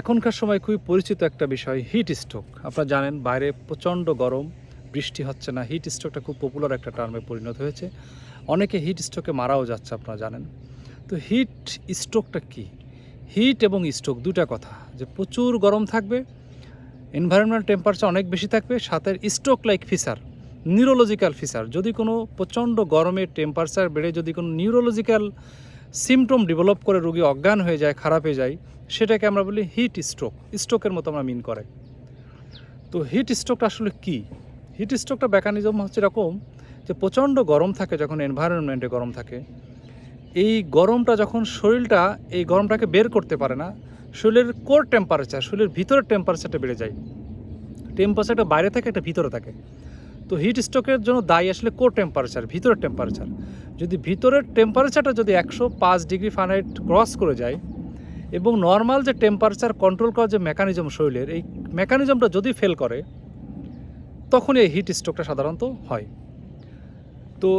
এখনকার সময় খুবই পরিচিত একটা বিষয় হিট স্ট্রোক আপনারা জানেন, বাইরে প্রচণ্ড গরম, বৃষ্টি হচ্ছে না। হিট স্ট্রোকটা খুব পপুলার একটা টার্মে পরিণত হয়েছে। অনেকে হিট স্ট্রোকে মারাও যাচ্ছে, আপনারা জানেন। তো হিট স্ট্রোকটা কি? হিট এবং স্ট্রোক দুটা কথা, যে প্রচুর গরম থাকবে এনভায়রনমেন্ট টেম্পারেচার অনেক বেশি থাকবে, সাথে stroke like feature neurological feature যদি কোনো প্রচণ্ড গরমে টেম্পারেচার বেড়ে, যদি কোনো নিউরোলজিক্যাল সিমটম ডেভেলপ করে রোগী অজ্ঞান হয়ে যায়, খারাপ হয়ে যায়, সেটাকে আমরা বলি হিট স্ট্রোক। স্ট্রোকের মতো আমরা মিন করে। তো হিট স্ট্রোকটা আসলে কি? হিট স্ট্রোকটা মেকানিজম হচ্ছে এরকম যে প্রচণ্ড গরম থাকে যখন এনভায়রনমেন্টে গরম থাকে, এই গরমটা যখন শরীরটা, এই গরমটাকে বের করতে পারে না, শরীরের কোর টেম্পারেচার শরীরের ভিতরের টেম্পারেচারটা বেড়ে যায়। টেম্পারেচারটা বাইরে থাকে একটা ভিতরে থাকে। তো হিট স্ট্রোকের জন্য দায়ী আসলে কোর টেম্পারেচার ভিতরের টেম্পারেচার যদি ভিতরের টেম্পারেচারটা যদি একশো পাঁচ ডিগ্রি ফারেনহাইট ক্রস করে যায় এবং নর্মাল যে টেম্পারেচার কন্ট্রোল করার যে মেকানিজম শরীরের এই মেকানিজমটা যদি ফেল করে, তখন এই হিট স্ট্রোকটা সাধারণত হয়। তো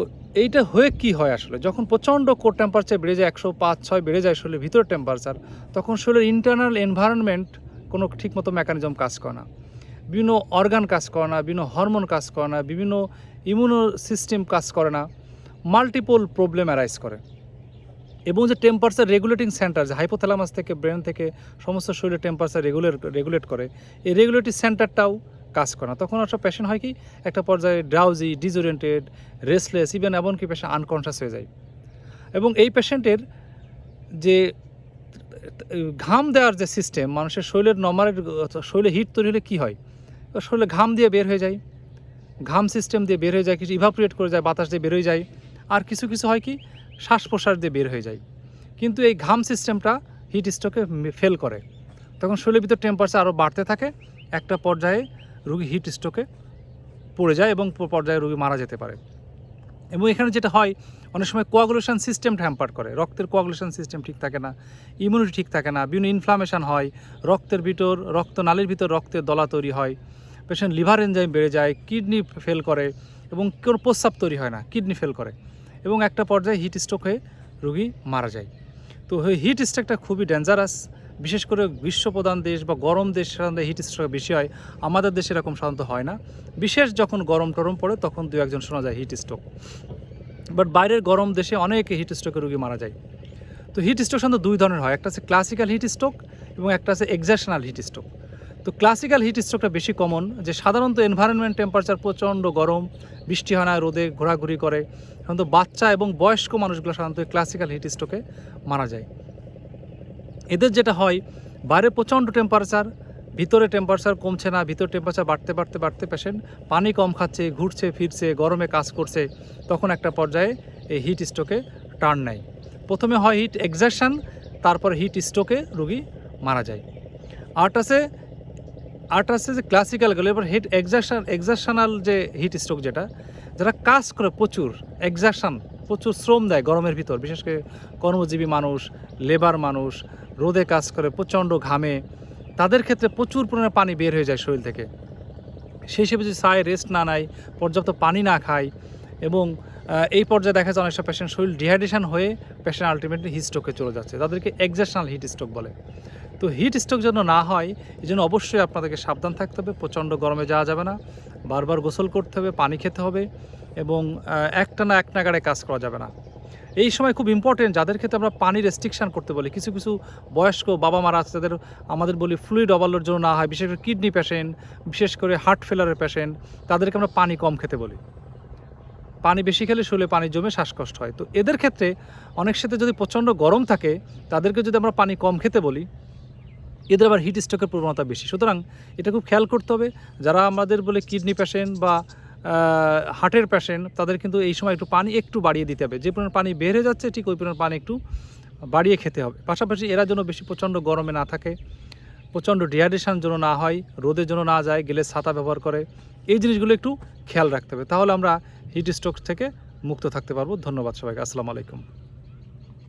এইটা হয়ে কি হয় আসলে? যখন প্রচণ্ড কোর টেম্পারেচার বেড়ে যায়, একশো পাঁচ, ছয় বেড়ে যায় শরীরের ভিতরের টেম্পারেচার তখন শরীরের ইন্টারনাল এনভায়রনমেন্ট কোনো ঠিকমতো মেকানিজম কাজ করে না। বিভিন্ন অর্গান কাজ করে না, বিভিন্ন হরমোন কাজ করে না, বিভিন্ন ইমিউনো সিস্টেম কাজ করে না, মাল্টিপল প্রবলেম অ্যারাইজ করে। এবং যে টেম্পারেচার রেগুলেটিং সেন্টার, যে হাইপোথ্যালামাস থেকে ব্রেন থেকে সমস্ত শরীরের টেম্পারেচার রেগুলেট রেগুলেট করে, এই রেগুলেটিং সেন্টারটাও কাজ করে না। তখন একটা পেশেন্ট হয় কি, একটা পর্যায়ে ড্রাউজি ডিজোরিয়েন্টেড রেসলেস ইভেন এমনকি পেশেন্ট আনকনশাস হয়ে যায়। এবং এই পেশেন্টের যে ঘাম দেওয়ার যে সিস্টেম মানুষের শরীরের নর্মালের শরীরে হিট তৈরি হলে কী হয়? শরীরে ঘাম দিয়ে বের হয়ে যায়, ঘাম সিস্টেম দিয়ে বের হয়ে যায়, কিছু ইভাপোরেট করে যায়, বাতাস দিয়ে বের হয়ে যায়। আর কিছু কিছু হয় কি? শ্বাস প্রশ্বাস দিয়ে বের হয়ে যায়। কিন্তু এই ঘাম সিস্টেমটা হিট স্ট্রোকে ফেল করে। তখন শরীরের ভিতর টেম্পারেচার আরও বাড়তে থাকে, একটা পর্যায়ে রুগী হিট স্ট্রোকে পড়ে যায় এবং পর্যায়ে রুগী মারা যেতে পারে। এবং এখানে যেটা হয়, অনেক সময় কোয়াগুলেশন সিস্টেম হ্যাম্পার করে। রক্তের কোয়াগুলেশন সিস্টেম ঠিক থাকে না ইমিউনিটি ঠিক থাকে না, বিভিন্ন ইনফ্লামেশন হয়, রক্তের ভিতর রক্ত নালীর ভিতর রক্তের দলা তৈরি হয়। পেশেন্ট লিভার এনজাইম বেড়ে যায়, কিডনি ফেল করে এবং কোনো প্রস্রাব তৈরি হয় না, কিডনি ফেল করে এবং একটা পর্যায়ে হিট স্ট্রোক হয়ে রুগী মারা যায়। তো ওই হিট স্ট্রোকটা খুবই ডেঞ্জারাস, বিশেষ করে গ্রীষ্মপ্রধান দেশ বা গরম দেশ সাধারণত হিট স্ট্রোক বেশি হয়, আমাদের দেশে এরকম সাধারণত হয় না। বিশেষ যখন গরম টরম পড়ে তখন দু একজন শোনা যায় হিট স্ট্রোক। বাট বাইরের গরম দেশে অনেক হিট স্ট্রোকে রুগী মারা যায়। তো হিট স্ট্রোক সাধারণত দুই ধরনের হয়, একটা আছে ক্লাসিক্যাল হিট স্ট্রোক এবং একটা আছে এক্সাশনাল হিট স্ট্রোক। তো ক্লাসিক্যাল হিট স্ট্রোকটা বেশি কমন যে সাধারণত এনভায়রনমেন্ট টেম্পারেচার প্রচণ্ড গরম, বৃষ্টি হয় না, রোদে ঘোরাঘুরি করে। সাধারণত বাচ্চা এবং বয়স্ক মানুষগুলো সাধারণত ক্লাসিক্যাল হিট স্ট্রোকে মারা যায়। এদের যেটা হয়, বাইরে প্রচণ্ড টেম্পারেচার ভিতরে টেম্পারেচার কমছে না, ভিতরে টেম্পারেচার বাড়তে বাড়তে বাড়তে পেশেন্ট পানি কম খাচ্ছে, ঘুরছে, ফিরছে, গরমে কাজ করছে, তখন একটা পর্যায়ে এই হিট স্ট্রোকে টার্ন নেয়। প্রথমে হয় হিট এক্সারশন তারপর হিট স্ট্রোকে রুগী মারা যায়। আর্ট আছে আর্ট আছে যে ক্লাসিক্যাল গেলে, এবার হিট এক্সারশন এক্সারশনাল যে হিট স্ট্রোক যেটা, যারা কাজ করে প্রচুর এক্সারশন প্রচুর শ্রম দেয় গরমের ভিতর, বিশেষ করে কর্মজীবী মানুষ লেবার মানুষ, রোদে কাজ করে, প্রচণ্ড ঘামে, তাদের ক্ষেত্রে প্রচুর পরিমাণে পানি বের হয়ে যায় শরীর থেকে। সেই হিসেবে যদি সায় রেস্ট না নেয়, পর্যাপ্ত পানি না খায় এবং এই পর্যায়ে দেখা যায় অনেক সময় পেশেন্ট শরীর ডিহাইড্রেশন হয়ে পেশেন্ট আলটিমেটলি হিট স্ট্রোকে চলে যাচ্ছে, তাদেরকে এক্সাশনাল হিট স্ট্রোক বলে। তো হিট স্ট্রোক যেন না হয়, এই জন্য অবশ্যই আপনাদেরকে সাবধান থাকতে হবে। প্রচণ্ড গরমে যাওয়া যাবে না। বারবার গোসল করতে হবে, পানি খেতে হবে এবং একটা না এক নাগাড়ে কাজ করা যাবে না। এই সময় খুব ইম্পর্টেন্ট যাদের ক্ষেত্রে আমরা পানি রেস্ট্রিকশান করতে বলি, কিছু কিছু বয়স্ক বাবা মারা আছে তাদের আমাদের বলি ফ্লুইড অভারলোড জন্য না হয়, বিশেষ করে কিডনি পেশেন্ট বিশেষ করে হার্ট ফেলারের পেশেন্ট তাদেরকে আমরা পানি কম খেতে বলি। পানি বেশি খেলে শরীরে পানি জমে শ্বাসকষ্ট হয়। তো এদের ক্ষেত্রে অনেক সাথে যদি প্রচণ্ড গরম থাকে, তাদেরকে যদি আমরা পানি কম খেতে বলি এদের আবার হিট স্ট্রোকের প্রবণতা বেশি। সুতরাং এটা খুব খেয়াল করতে হবে, যারা আমাদের বলে কিডনি পেশেন্ট বা হার্টের পেশেন্ট তাদের কিন্তু এই সময় একটু পানি একটু বাড়িয়ে দিতে হবে। যে পরিমাণ পানি বেড়ে যাচ্ছে, ঠিক ওই পরিমাণ পানি একটু বাড়িয়ে খেতে হবে। পাশাপাশি এরা যেন বেশি প্রচণ্ড গরমে না থাকে, প্রচণ্ড ডিহাইড্রেশন যেন না হয় রোদের জন্য না যায়, গেলে ছাতা ব্যবহার করে, এই জিনিসগুলো একটু খেয়াল রাখতে হবে। তাহলে আমরা হিট স্ট্রোক থেকে মুক্ত থাকতে পারব। ধন্যবাদ সবাইকে। আসসালামু আলাইকুম।